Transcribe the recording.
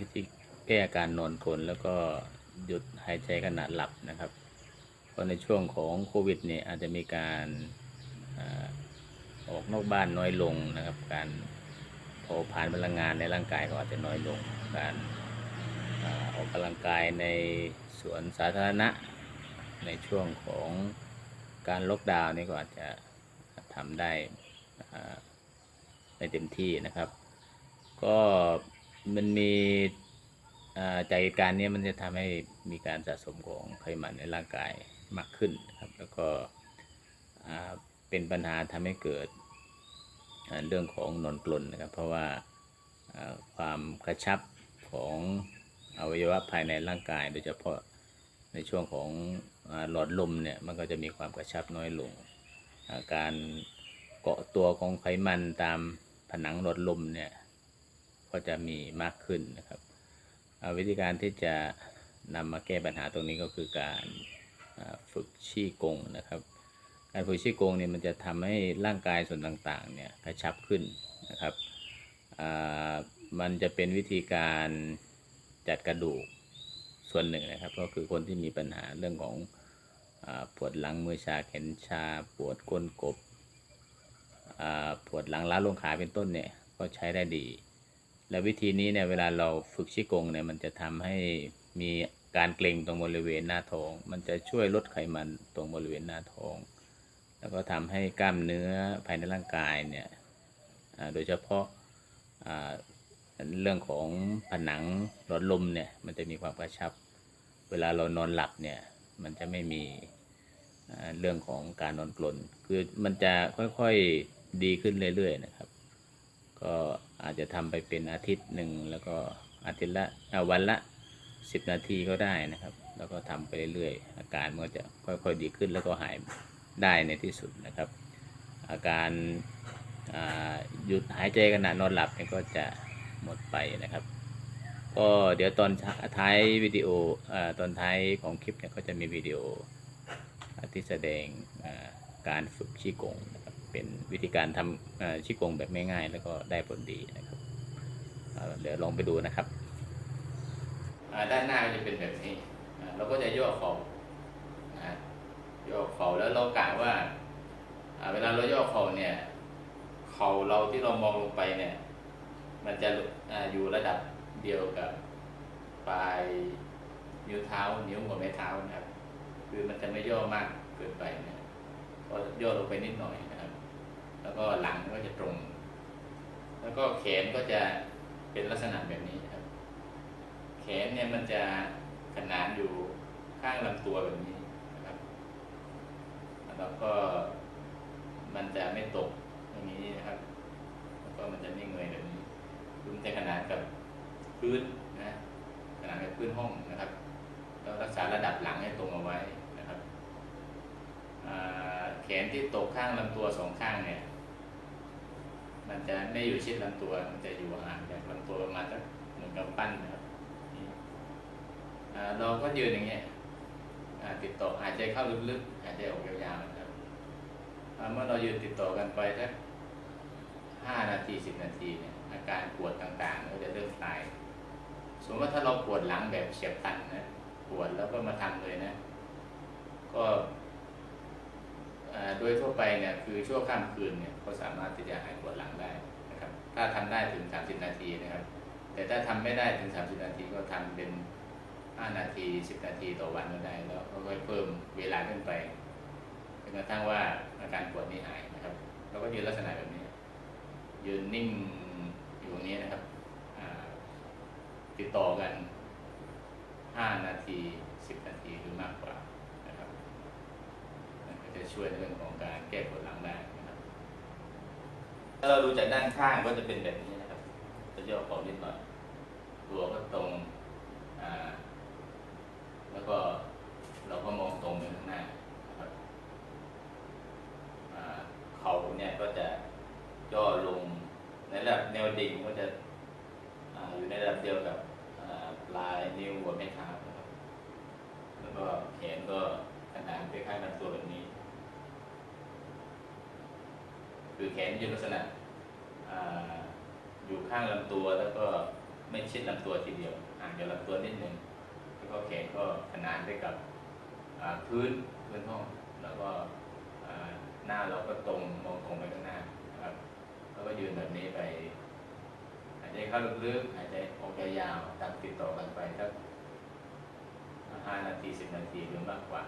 วิธีแก้อาการนอนกรนแล้วก็หยุดหายใจขณะหลับนะครับ เพราะในช่วงของโควิดเนี่ยอาจจะมีการอออกนอกบ้านน้อยลงนะครับ การเผาผลาญพลังงานในร่างกายก็อาจจะน้อยลง การออกกำลังกายในสวนสาธารณะ ในช่วงของการล็อกดาวน์นี่ก็อาจจะทำได้ไม่เต็มที่นะครับ ก็ มันมีจากเหตุการณ์เนี้มันจะทำให้มีการสะสมของไขมันในร่างกายมากขึ้นครับ แล้วก็เป็นปัญหาทำให้เกิดเรื่องของนอนกลนนะครับ เพราะว่าความกระชับของอวัยวะภายในร่างกาย โดยเฉพาะในช่วงของหลอดลมเนี่ยมันก็จะมีความกระชับน้อยลง การเกาะตัวของไขมันตามผนังหลอดลมเนี่ย ก็จะมีมากขึ้นนะครับอ่าวิธีการที่จะนำมาแก้ปัญหาตรงนี้ก็คือการฝึกชี้กงนะครับ การฝึกชี้กงเนี่ยมันจะทำให้ร่างกายส่วนต่างๆเนี่ยกระชับขึ้นนะครับอ่ามันจะเป็นวิธีการจัดกระดูกส่วนหนึ่งนะครับ ก็คือคนที่มีปัญหาเรื่องของอปวดหลังมือชาแขนชา ปวดก้นกบอ่าปวดหลังล้าลงขาเป็นต้นเนี่ยก็ใช้ได้ดี และวิธีนี้เนี่ยเวลาเราฝึกชิกงเนี่ยมันจะทำให้มีการเกร็งตรงบริเวณหน้าท้อง มันจะช่วยลดไขมันตรงบริเวณหน้าท้อง แล้วก็ทำให้กล้ามเนื้อภายในร่างกายเนี่ยโดยเฉพาะเรื่องของผนังหลอดลมเนี่ยมันจะมีความกระชับ เวลาเรานอนหลับเนี่ยมันจะไม่มีเรื่องของการนอนกลน คือมันจะค่อยๆดีขึ้นเรื่อยๆนะครับ ก็ อาจจะทำไปเป็นอาทิตย์หนึ่งแล้วก็อาทิตย์ละวันละสิบนาทีก็ได้นะครับ แล้วก็ทำไปเรื่อยๆอาการมันก็จะค่อยๆดีขึ้นแล้วก็หายได้ในที่สุดนะครับ อาการาหยุดหายใจขณะนอนหลับเนี่ยก็จะหมดไปนะครับ ก็เดี๋ยวตอนท้ายวิดีโออตอนท้ายของคลิปเนี่ยก็จะมีวิดีโอที่แสดงาการฝึกชี้กงนะ เป็นวิธีการทำอ่าชี้กงแบบง่ายๆแล้วก็ได้ผลดีนะครับเดี๋ยวลองไปดูนะครับด้านหน้าจะเป็นแบบนี้ เราก็จะย่อเข่าย่อเข่าแล้วเรากะว่า เวลาเราย่อเข่าเนี่ย เข่าเราที่เรามองลงไปเนี่ย มันจะออยู่ระดับเดียวกับปลายนิ้วเท้า นิ้วหัวแม่เท้านะครับ คือมันจะไม่ย่อมากเกินไปนะก็ย่อลงไปนิดหน่อยนะ แล้วก็หลังก็จะตรง แล้วก็แขนก็จะเป็นลักษณะแบบนี้ครับ แขนเนี่ยมันจะขนานอยู่ข้างลำตัวแบบนี้นะครับ แล้วก็มันจะไม่ตกอย่างนี้นะครับ แล้วก็มันจะไม่เงยแบบนี้คือมันจะขนานกับพื้นนะขนานกับพื้นห้องนะครับแล้วรักษาระดับหลังให้ตรงเอาไว้นะครับแขนที่ตกข้างลำตัวสองข้างเนี่ย มันจะไม่อยู่ชิดลำตัว มันจะอยู่ห่างจากลำตัวประมาณสักเหมือนกับปั้นนะครับเราก็ยืนอย่างเงี้ยติดต่อหายใจเข้าลึกๆ หายใจออกยาวๆนะครับเมื่อเรายืนติดต่อกันไปสักห้านาทีสิบนาทีเนี่ยอาการปวดต่างๆก็จะเริ่มคลาย สมมติว่าถ้าเราปวดหลังแบบเฉียบพลันนะปวดแล้วก็มาทำเลยนะ ก็ ไปเนี่ยคือช่วงข้ามคืนเนี่ยก็สามารถที่จะหายปวดหลังได้นะครับ ถ้าทำได้ถึง 30 นาทีนะครับ แต่ถ้าทำไม่ได้ถึง 30 นาทีก็ทำเป็น 5 นาที 10 นาทีต่อวันก็ได้ แล้วก็ค่อยเพิ่มเวลาขึ้นไปจนกระทั่งว่าอาการปวดนี้หายนะครับ เราก็ยืนลักษณะแบบนี้ ยืนนิ่งอยู่ตรงนี้นะครับติดต่อกัน 5 นาที 10 นาทีหรือมากกว่า จะช่วยในเรื่องของการแก้ปวดหลังได้นะครับถ้าเราดูจากด้านข้างก็จะเป็นแบบนี้นะครับจะย่อเข่านิดหน่อยตัวก็ตรงอ่าแล้วก็เราก็มองตรงไปข้างหน้านะครับอ่าเข่าเนี่ยก็จะย่อลงในระดับแนวดิ่งก็จะอ่าอยู่ในระดับเดียวกับปลายนิ้วหัวแม่เท้าแล้วก็แขนก็ขนาดคล้ายๆลำตัวแบบนี้ คือแขนยู่ลักษณะอยู่ข้างลำตัวแล้วก็ไม่ชิดลำตัวทีเดียวห่างจากลำตัวนิดนึงแล้วก็แขนก็ขนานไปกับพื้นพื้นห้อง แล้วก็หน้าเราก็ตรงมองตรงไปข้างหน้านะครับแล้วก็ยืนแบบนี้ไปหายใจเข้าลึกๆหายใจออกยาวๆตามติดต่อกันไปสักห้านาทีสิบนาทีหรือมากกว่า